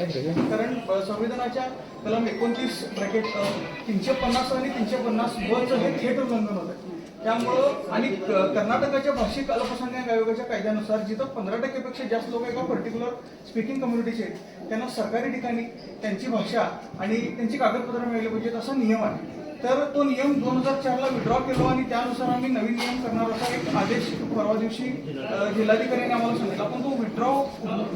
कारण संविधानाच्या कलम एकोणतीस ब्रॅकेट तीनशे पन्नास आणि तीनशे पन्नास वरचं हे थेट उल्लंघन होतं त्यामुळं आणि कर्नाटकाच्या भाषिक अल्पसंख्याक आयोगाच्या कायद्यानुसार जिथं पंधरा टक्केपेक्षा जास्त लोक एका पर्टिक्युलर स्पीकिंग कम्युनिटीचे त्यांना सरकारी ठिकाणी त्यांची भाषा आणि त्यांची कागदपत्रं मिळाली पाहिजेत असा नियम आहे. तर तो नियम दोन हजार चारला विड्रॉ केलो आणि त्यानुसार आम्ही नवीन नियम करणार असा एक आदेश परवा दिवशी जिल्हाधिकाऱ्यांनी आम्हाला सांगितला. पण तो विड्रॉ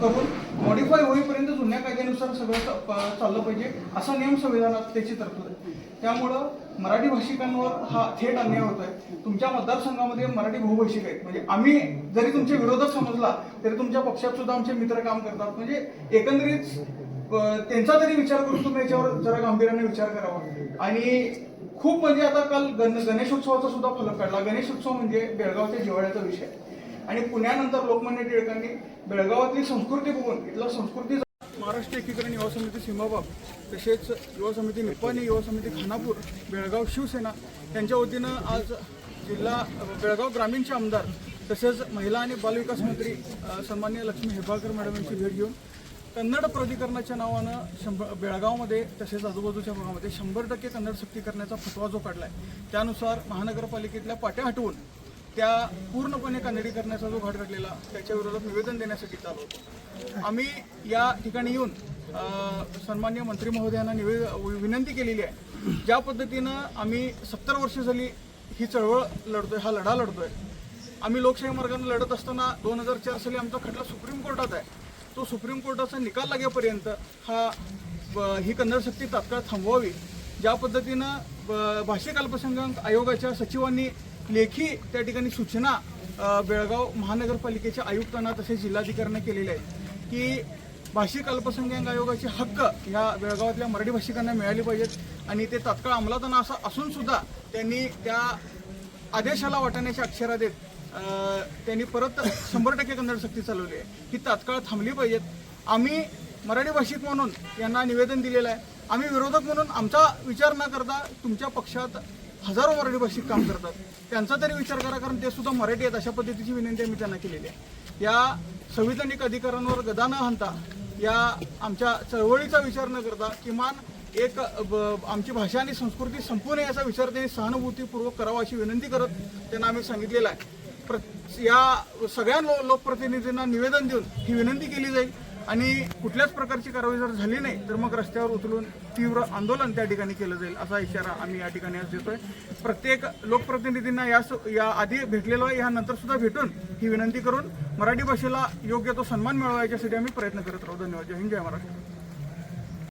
करून मॉडिफाय होईपर्यंत जुन्या कायद्यानुसार सगळं चाललं पाहिजे असा नियम संविधानात त्याची तरतूद आहे. त्यामुळं मराठी भाषिकांवर हा थेट अन्याय होतोय. तुमच्या मतदारसंघामध्ये मराठी बहुभाषिक आहेत. म्हणजे आम्ही जरी तुमच्या विरोधात समजला तरी तुमच्या पक्षात सुद्धा आमचे मित्र काम करतात. म्हणजे एकंदरीत त्यांचा तरी विचार करून तुम्ही याच्यावर जरा गांभीर्याने विचार करावा. आणि खूप म्हणजे आता काल गण गणेशोत्सवाचा सुद्धा फलक काढला. गणेशोत्सव म्हणजे बेळगावच्या जिवाळ्याचा विषय. आणि पुण्यानंतर लोकमान्य टिळकांनी बेळगावातली संस्कृती बघून इथला संस्कृती महाराष्ट्र एकीकरण युवा समिती सीमाबाब तसेच युवा समिती निप्पाणी युवा समिती खानापूर बेळगाव शिवसेना यांच्या वतीनं आज जिल्हा बेळगाव ग्रामीणचे आमदार तसेच महिला आणि बालविकास मंत्री अ, सन्मान्य लक्ष्मी हेबाळकर मॅडम यांची भेट घेऊन कन्नड प्राधिकरणाच्या नावानं शंभर बेळगावमध्ये तसेच आजूबाजूच्या भागामध्ये शंभर टक्के कन्नड सक्ती करण्याचा फतवा जो आहे त्यानुसार महानगरपालिकेतल्या पाट्या हटवून त्या पूर्णपणे कन्नडीकरणाचा जो घाट घडलेला त्याच्या विरोधात निवेदन देण्यासाठी चालू होतो. आम्ही या ठिकाणी येऊन सन्मान्य मंत्री महोदयांना निवे विनंती केलेली आहे. ज्या पद्धतीनं आम्ही सत्तर वर्ष झाली ही चळवळ लढतोय हा लढा लढतोय. आम्ही लोकशाही मार्गाने लढत असताना दोन हजार चार साली आमचा खटला सुप्रीम कोर्टात आहे. तो सुप्रीम कोर्टाचा निकाल लागेपर्यंत हा ब- ही कन्नड सक्ती तात्काळ थांबवावी. ज्या पद्धतीनं ब- भाषिक अल्पसंख्याक आयोगाच्या सचिवांनी लेखी त्या ठिकाणी सूचना बेळगाव महानगरपालिकेच्या आयुक्तांना तसेच जिल्हाधिकाऱ्यांना केलेल्या आहेत की भाषिक अल्पसंख्याक आयोगाचे हक्क ह्या बेळगावातल्या मराठी भाषिकांना मिळाले पाहिजेत आणि ते तात्काळ अंमलात आणा असं असून सुद्धा त्यांनी त्या आदेशाला वाटण्याच्या अक्षरा देत त्यांनी परत शंभर टक्के कन्नड सक्ती चालवली आहे. ही तात्काळ थांबली पाहिजेत. आम्ही मराठी भाषिक म्हणून यांना निवेदन दिलेलं आहे. आम्ही विरोधक म्हणून आमचा विचार न करता तुमच्या पक्षात हजारो मराठी भाषिक काम करतात. त्यांचा तरी विचार करा कारण ते सुद्धा मराठी आहेत. अशा पद्धतीची विनंती आम्ही त्यांना केलेली आहे. या संविधानिक अधिकारांवर गदा न हाणता या आमच्या चळवळीचा विचार न करता किमान एक ब- आमची भाषा आणि संस्कृती संपू नये याचा विचार त्यांनी सहानुभूतीपूर्वक करावा अशी विनंती करत त्यांना आम्ही सांगितलेला आहे. प्र या सगळ्या लो लोकप्रतिनिधींना निवेदन देऊन ही विनंती केली जाईल. आणि कुठल्याच प्रकारची कारवाई जर झाली नाही तर मग रस्त्यावर उचलून तीव्र आंदोलन त्या ठिकाणी केलं जाईल असा इशारा आम्ही या ठिकाणी आज देतोय. प्रत्येक लोकप्रतिनिधींना या या आधी भेटलेलो आहे यानंतर सुद्धा भेटून ही विनंती करून मराठी भाषेला योग्य तो सन्मान मिळवायच्यासाठी आम्ही प्रयत्न करत राहू. धन्यवाद. जय हिंद जय महाराष्ट्र.